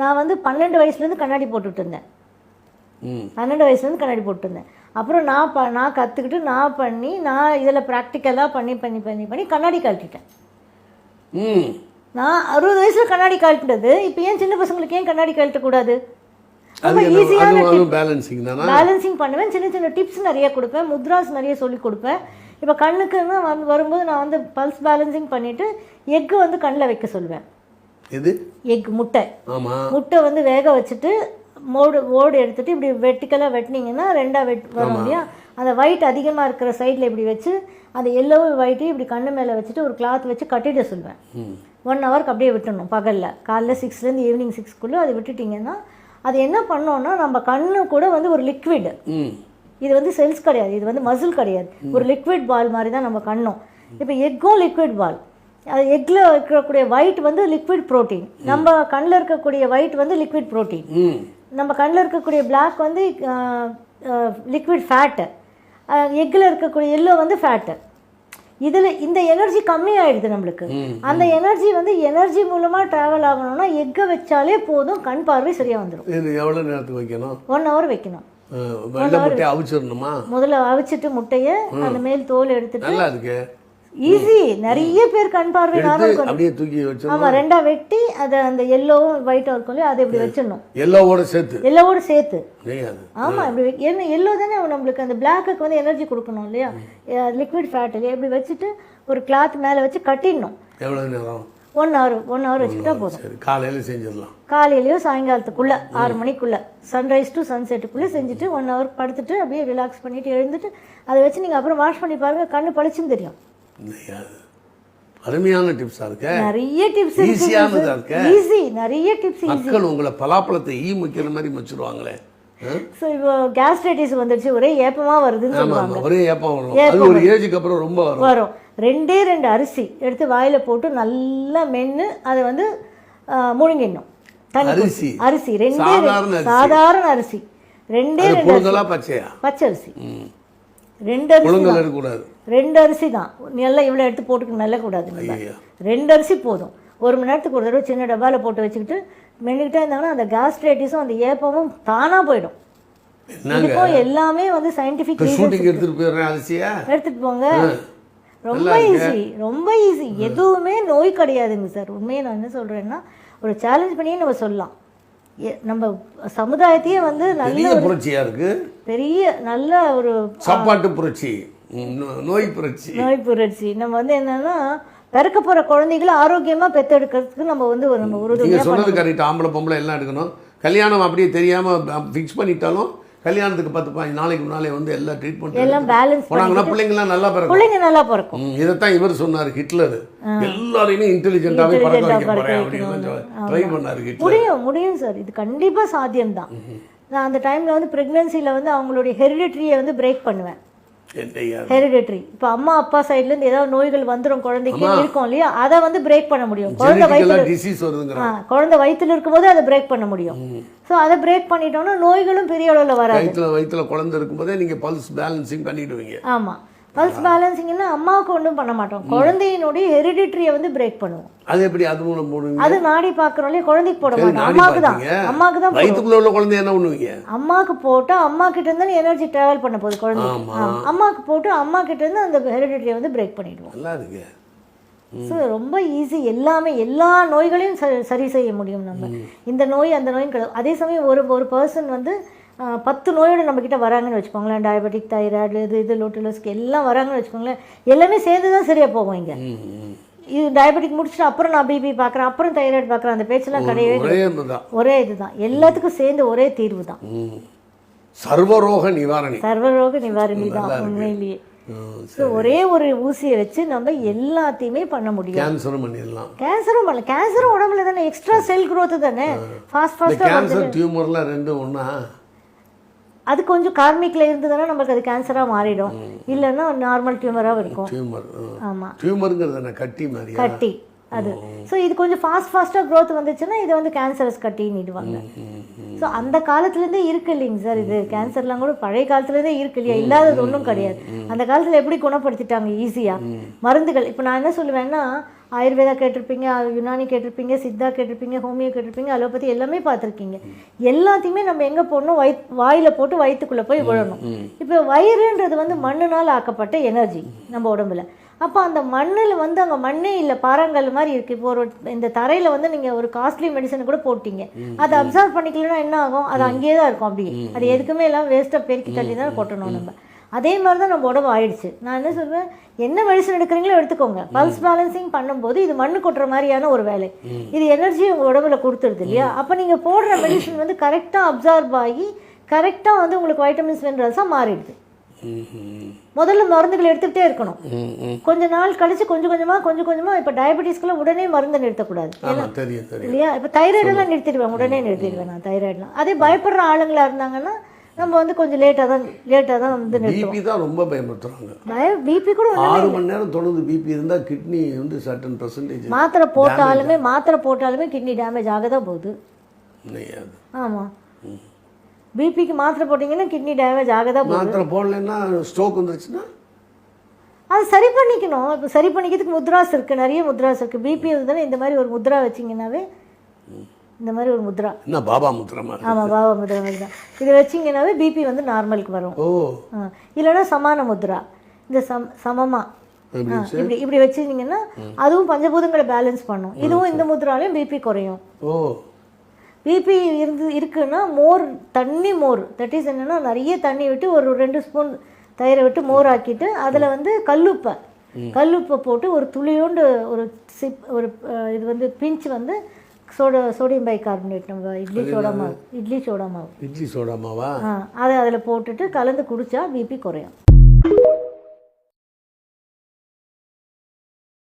நான் வந்து பன்னெண்டு வயசுலேருந்து கண்ணாடி போட்டுட்டு இருந்தேன் பன்னெண்டு வயசுலேருந்து கண்ணாடி போட்டுருந்தேன் அப்புறம் நான் ப நான் கற்றுக்கிட்டு நான் பண்ணி நான் இதில் ப்ராக்டிக்கலாக பண்ணி பண்ணி பண்ணி பண்ணி கண்ணாடி கழட்டிட்டேன். ம். நான் அறுபது வயசில் கண்ணாடி கழட்டினது. இப்போ ஏன் சின்ன பசங்களுக்கு ஏன் கண்ணாடி கழட்டக்கூடாது? ரொம்ப ஈஸியான பேலன்சிங் பேலன்சிங் பண்ணுவேன். சின்ன சின்ன டிப்ஸ் நிறைய கொடுப்பேன். முத்ராஸ் நிறைய சொல்லி கொடுப்பேன். இப்போ கண்ணுக்குன்னு வந்து வரும்போது நான் வந்து பல்ஸ் பேலன்சிங் பண்ணிவிட்டு எக்கு வந்து கண்ணில் வைக்க சொல்லுவேன் எது? எக் முட்டை. ஆமா. முட்டை வந்து வேக வச்சுட்டு மோடு ஓடு எடுத்துட்டு இப்படி வெட்டிக்கலாக வெட்டினீங்கன்னா ரெண்டாக வெட் வரும் இல்லையா? அந்த ஒயிட் அதிகமாக இருக்கிற சைடில் இப்படி வச்சு அந்த எல்லோ ஒயிட்டையும் இப்படி கண்ணு மேலே வச்சுட்டு ஒரு கிளாத் வச்சு கட்டிட சொல்லுவேன் ம். ஒன் ஹவருக்கு அப்படியே விட்டுடணும் பகலில். காலைல சிக்ஸ்லேருந்து ஈவினிங் சிக்ஸ்க்குள்ளே அதை விட்டுட்டிங்கன்னா அது என்ன பண்ணோன்னா நம்ம கண்ணு கூட வந்து ஒரு லிக்விட் இது வந்து செல்ஸ் கிடையாது. இது வந்து மசில் கிடையாது. ஒரு லிக்விட் பால் மாதிரி தான் நம்ம கண்ணும். இப்போ எக்கும் லிக்விட் பால் எக்கில் இருக்கக்கூடிய ஒயிட் வந்து லிக்விட் புரோட்டீன் நம்ம கண்ணில் இருக்கக்கூடிய ஒயிட் வந்து லிக்விட் புரோட்டீன் நம்ம கண்ணில் இருக்கக்கூடிய Black வந்து லிக்விட் ஃபேட்டு எக்கில் இருக்கக்கூடிய எல்லோ வந்து ஃபேட்டு இதில் இந்த எனர்ஜி கம்மி ஆயிடுது நம்மளுக்கு. அந்த எனர்ஜி வந்து எனர்ஜி மூலமாக ட்ராவல் ஆகணும்னா எக்கை வச்சாலே போதும் கண் பார்வை சரியாக வந்துடும் இது எவ்வளோ நேரத்துக்கு வைக்கணும்? ஒன் ஹவர் வைக்கணும். முதல்ல அவிச்சிட்டு முட்டையை அந்த மேல் தோல் எடுத்துட்டு நல்லா இருக்கு. ஈஸி. நிறைய பேர் கண் பார்வை நார்மல் எடுத்து அப்படியே தூக்கி வச்சிடணும். ஆமாம் ரெண்டா வெட்டி அதை அந்த எல்லோவும் ஒயிட்டாக இருக்கும் இல்லையா அதை இப்படி வச்சிடணும். எல்லோவோட சேர்த்து. எல்லோவோட சேர்த்து. ஆமாம் இப்படி என்ன எல்லோ தானே நம்மளுக்கு அந்த பிளாக்குக்கு வந்து எனர்ஜி கொடுக்கணும் இல்லையா? லிக்விட் ஃபேட் இல்லையா? இப்படி வச்சுட்டு ஒரு கிளாத் மேலே வச்சு கட்டிடணும். எவ்வளோ நேரம்? ஒன் ஹவர் ஒன் ஹவர் வச்சுக்கிட்டா போதும். காலையில் செஞ்சிடலாம். காலையிலயோ சாயங்காலத்துக்குள்ளே ஆறு மணிக்குள்ளே சன்ரைஸ் டு சன்செட்டுக்குள்ளே செஞ்சுட்டு ஒன் ஹவர் படுத்துட்டு அப்படியே ரிலாக்ஸ் பண்ணிட்டு எழுந்துட்டு அதை வச்சு நீங்கள் அப்புறம் வாஷ் பண்ணி பாருங்க கண்ணு பளிச்சுன்னு தெரியும். தெரியாது அருமையான டிப்ஸாக இருக்க. நிறைய டிப்ஸ் ஈஸியானதா இருக்க. ஈஸி நிறைய டிப்ஸ் மக்கள் உங்களை பலாப்பழத்தை ஈ முக்கிற மாதிரி வச்சிருவாங்களே? ஸோ இப்போ கேஸ்ட்ரைட்டிஸ் வந்துடுச்சு ஒரே ஏப்பமாக வருதுன்னு சொல்லுவாங்க. ஒரே ஏப்பம் வரும். அது ஒரு ஏஜுக்கு அப்புறம் ரொம்ப வரும். வரும். ரெண்டே ரெண்டு அரிசி எடுத்து வாயில போட்டு நல்லா மென்று அதை வந்து முழுங்கிடணும். அரிசி? அரிசி. ரெண்டே சாதாரண அரிசி? ரெண்டே ரெண்டு புழுங்கலா ரெண்டு அரிசி. இருக்கக்கூடாது ரெண்டு அரிசி தான். நல்லா இவ்வளோ எடுத்து போட்டுக்க நல்ல கூடாது ரெண்டு அரிசி போதும். ஒரு மணி நேரத்துக்கு ஒரு தடவை சின்ன டப்பாவில் போட்டு வச்சுக்கிட்டு மென்னுக்கிட்டே இருந்தாங்கன்னா அந்த கேஸ்ட்ரைட்டிஸும் அந்த ஏப்பமும் தானாக போயிடும். இதுக்கும் எல்லாமே வந்து சயின்டிஃபிக் இப்போ எடுத்துட்டு போயிடுறேன் எடுத்துட்டு போங்க. ரொம்ப ஈஸி ரொம்ப ஈஸி எதுவுமே நோய் கிடையாதுங்க சார். உண்மையை நான் என்ன சொல்றேன்னா ஒரு சேலஞ்ச் பண்ணியே நம்ம சொல்லலாம். நம்ம சமுதாயத்தையே வந்து நல்ல பெரிய புரட்சியா இருக்கு. பெரிய நல்ல ஒரு சாப்பாட்டு புரட்சி நோய் புரட்சி. நோய் புரட்சி. நம்ம வந்து என்னன்னா பிறக்க போற குழந்தைகளை ஆரோக்கியமா பெத்தெடுக்கிறதுக்கு நம்ம வந்து நம்ம உறுதுணையா சொன்னது கரெக்ட் ஆம்பளை பொம்பளை எல்லாம் எடுக்கணும். கல்யாணம் அப்படியே தெரியாம ஃபிக்ஸ் பண்ணிட்டாலும் கல்யாணத்துக்கு பத்து பதினஞ்சு நாளைக்கு முன்னாலே வந்து எல்லா ட்ரீட்மெண்ட் எல்லாம் பேலன்ஸ் போனாங்கன்னா பிள்ளைங்களாம் நல்லா பிறக்கும். பிள்ளைங்க நல்லா பிறக்கும். இதைத்தான் இவர் சொன்னார் ஹிட்லர். எல்லாரையுமே இன்டெலிஜென்ட்டாவே பறக்க வைக்க பறக்க அப்படின்னு ட்ரை பண்ணாரு முடியும் முடியும் சார் இது கண்டிப்பா சாத்தியம்தான். நான் அந்த டைம்ல வந்து பிரெக்னன்சில வந்து அவங்களுடைய ஹெரிடிட்ரியை வந்து பிரேக் பண்ணுவேன். ஹெரிடிட்ரி இப்போ அம்மா அப்பா சைடுல இருந்து ஏதாவது நோய்கள் வந்துரும் குழந்தைக்கு இருக்கும் இல்லையா? அதை வந்து பிரேக் பண்ண முடியும். குழந்தை வருதுங்கிற ஆ, குழந்தை வயித்துல இருக்கும்போது அதை பிரேக் பண்ண முடியும். ஸோ அதை பிரேக் பண்ணிட்டோம்னா நோய்களும் பெரிய அளவுல வராது. வயிற்றுல வயிற்றுல குழந்தை இருக்கும்போதே நீங்க பல்ஸ் பேலன்சிங் பண்ணிடுவீங்க. ஆமா. பல்ஸ் பேலன்சிங்னா அம்மாவுக்கு ஒன்றும் பண்ண மாட்டோம். குழந்தையினுடைய ஹெரிடிட்ரியை வந்து பிரேக் பண்ணுவோம். அது எப்படி? அது மூலம் போடுவீங்க? அது நாடி பார்க்குறோம் இல்லையா குழந்தைக்கு போட மாட்டோம். அம்மாவுக்கு தான். அம்மாவுக்கு தான். வயிற்றுக்குள்ள உள்ள குழந்தை என்ன பண்ணுவீங்க? அம்மாவுக்கு போட்டா அம்மா கிட்ட இருந்து எனர்ஜி டிராவல் பண்ண போகுது குழந்தை. அம்மாவுக்கு போட்டு அம்மா கிட்ட இருந்து அந்த ஹெரிடிட்ரியை வந்து பிரேக் பண்ணிடுவோம். நல்லா இருக்கு. ஸோ ரொம்ப ஈஸி எல்லாமே எல்லா நோய்களையும் சரி செய்ய முடியும் நம்ம. இந்த நோய் அந்த நோயும் கிடையாது அதே சமயம் ஒரு ஒரு பர்சன் வந்து பத்து நோயோட நம்ம கிட்ட வராங்கன்னு வச்சுக்கோங்களேன். டயபெட்டிக் தைராய்டு இது இது லோட்டலஸ்க்கு எல்லாம் வராங்கன்னு வச்சுக்கோங்களேன். எல்லாமே சேர்ந்து தான் சரியாக போகும் இங்கே. இது டயபெட்டிக் முடிச்சுட்டு அப்புறம் நான் பிபி பார்க்குறேன் அப்புறம் தைராய்டு பார்க்குறேன் அந்த பேச்செல்லாம் கிடையவே ஒரே இதுதான். எல்லாத்துக்கும் சேர்ந்து ஒரே தீர்வு தான். சர்வரோக நிவாரணி. சர்வரோக நிவாரணி தான் உண்மையிலேயே. ஸோ ஒரே ஒரு ஊசியை வச்சு நம்ம எல்லாத்தையுமே பண்ண முடியும். கேன்சரும் பண்ணிடலாம். கேன்சரும் பண்ணல கேன்சரும் உடம்புல தானே? எக்ஸ்ட்ரா செல் growth தானே? ஃபாஸ்ட் ஃபாஸ்ட்டாக கேன்சர் டியூமர்லாம் ரெண்டும் ஒண்ணா அது கொஞ்சம் கார்மிக்கில் இருந்ததுன்னா நமக்கு அது கேன்சராக மாறிடும். இல்லைன்னா நார்மல் டியூமராக இருக்கும். டியூமர் ஆமாம் டியூமருங்கிறது கட்டி மாதிரியா? கட்டி அது. ஸோ இது கொஞ்சம் ஃபாஸ்ட் ஃபாஸ்ட்டாக growth வந்துச்சுன்னா இது வந்து கேன்சரஸ் கட்டின்னுடுவாங்க. ஸோ அந்த காலத்துலேருந்தே இருக்கு இல்லைங்க சார் இது. கேன்சர்லாம் கூட பழைய காலத்துலேருந்தே இருக்கு இல்லையா? இல்லாதது ஒன்றும் கிடையாது. அந்த காலத்தில் எப்படி குணப்படுத்திட்டாங்க? ஈஸியாக மருந்துகள். இப்போ நான் என்ன சொல்லுவேன்னா ஆயுர்வேதா கேட்டிருப்பீங்க யுனானி கேட்டிருப்பீங்க சித்தா கேட்டிருப்பீங்க ஹோமியோ கேட்டிருப்பீங்க அலோபதி எல்லாமே பார்த்துருக்கீங்க. எல்லாத்தையுமே நம்ம எங்கே போடணும்? வயிற் வாயில் போட்டு வயிற்றுக்குள்ளே போய் விழணும் இப்போ வயிறுன்றது வந்து மண்ணுனால் ஆக்கப்பட்ட எனர்ஜி நம்ம உடம்புல. அப்போ அந்த மண்ணில் வந்து அங்கே மண்ணே இல்லை பாறாங்கல் மாதிரி இருக்குது இப்போ ஒரு இந்த தரையில் வந்து நீங்கள் ஒரு காஸ்ட்லி மெடிசன் கூட போட்டீங்க. அதை அப்சர்வ் பண்ணிக்கலன்னா என்ன ஆகும்? அது அங்கேயே தான் இருக்கும் அப்படியே. அது எதுக்குமே எல்லாம் வேஸ்ட்டாக பெருக்கி தள்ளி தான் கொட்டணும் நம்ம. அதே மாதிரி தான் நம்ம உடம்பு ஆயிடுச்சு. நான் என்ன சொல்வேன்? என்ன மெடிசன் எடுக்கிறீங்களோ எடுத்துக்கோங்க. பல்ஸ் பேலன்சிங் பண்ணும்போது இது மண்ணு கொட்டுற மாதிரியான ஒரு வேலை. இது எனர்ஜி உங்கள் உடம்புல கொடுத்துருது இல்லையா? அப்போ நீங்கள் போடுற மெடிசன் வந்து கரெக்டாக அப்சார்ப் ஆகி கரெக்டாக வந்து உங்களுக்கு வைட்டமின்ஸ் மினரல்ஸாக மாறிடுது. முதல்ல மருந்துகள் எடுத்துக்கிட்டே இருக்கணும். கொஞ்ச நாள் கழிச்சு கொஞ்சம் கொஞ்சமாக கொஞ்சம் கொஞ்சமாக இப்போ டயபெட்டிஸ்க்குலாம் உடனே மருந்து நிறுத்தக்கூடாது. இல்லையா? இப்போ தைராய்டெல்லாம் நிறுத்திடுவேன். உடனே நிறுத்திடுவேன் நான் தைராய்டெலாம் அதே பயப்படுற ஆளுங்களா இருந்தாங்கன்னா நம்ம வந்து கொஞ்சம் லேட்டாக தான் லேட்டாக தான் வந்து பிபி தான் ரொம்ப பயமுறுத்துறாங்க. பய பிபி கூட ஆறு மணி நேரம் தொடர்ந்து பிபி இருந்தால் கிட்னி வந்து சர்டன் பர்சன்டேஜ் மாத்திரை போட்டாலுமே மாத்திரை போட்டாலுமே கிட்னி டேமேஜ் ஆக தான் போகுது ஆமாம் பிபிக்கு மாத்திரை போட்டிங்கன்னா கிட்னி டேமேஜ் ஆக தான் மாத்திரை போடலைன்னா ஸ்ட்ரோக் வந்துருச்சுன்னா? அது சரி பண்ணிக்கணும். இப்போ சரி பண்ணிக்கிறதுக்கு முத்ராஸ் இருக்குது நிறைய முத்ராஸ் இருக்குது பிபி இருந்தாலும் இந்த மாதிரி ஒரு முத்ரா வச்சிங்கன்னாவே இந்த மாதிரி ஒரு முத்ரா. என்ன பாபா முத்திர மாதிரி ஆமாம் பாபா முத்ரா மாதிரி தான். இதை வச்சிங்கன்னாவே பிபி வந்து நார்மலுக்கு வரும். ஓ. இல்லைன்னா சமான முத்ரா. இந்த சம் சமமா. இப்படி இப்படி வச்சிருந்தீங்கன்னா அதுவும் பஞ்சபூதங்களை பேலன்ஸ் பண்ணும். இதுவும் இந்த முத்ராலையும் பிபி குறையும். ஓ. பிபி இருந்து இருக்குன்னா மோர் தண்ணி மோர். தட் இஸ் என்னன்னா நிறைய தண்ணி விட்டு ஒரு ரெண்டு ஸ்பூன் தயிரை விட்டு மோர் ஆக்கிட்டு அதில் வந்து கல்லுப்பை. கல்லுப்பை போட்டு ஒரு துளியோண்டு ஒரு சிப் ஒரு இது வந்து பிஞ்ச் வந்து சோடா சோடியம் பை கார்பனேட் நம்ம இட்லி சோடா மாவு. இட்லி சோடா மாவு. இட்லி சோடா மாவா? அதை அதில் போட்டுட்டு கலந்து குடிச்சா பிபி குறையும்.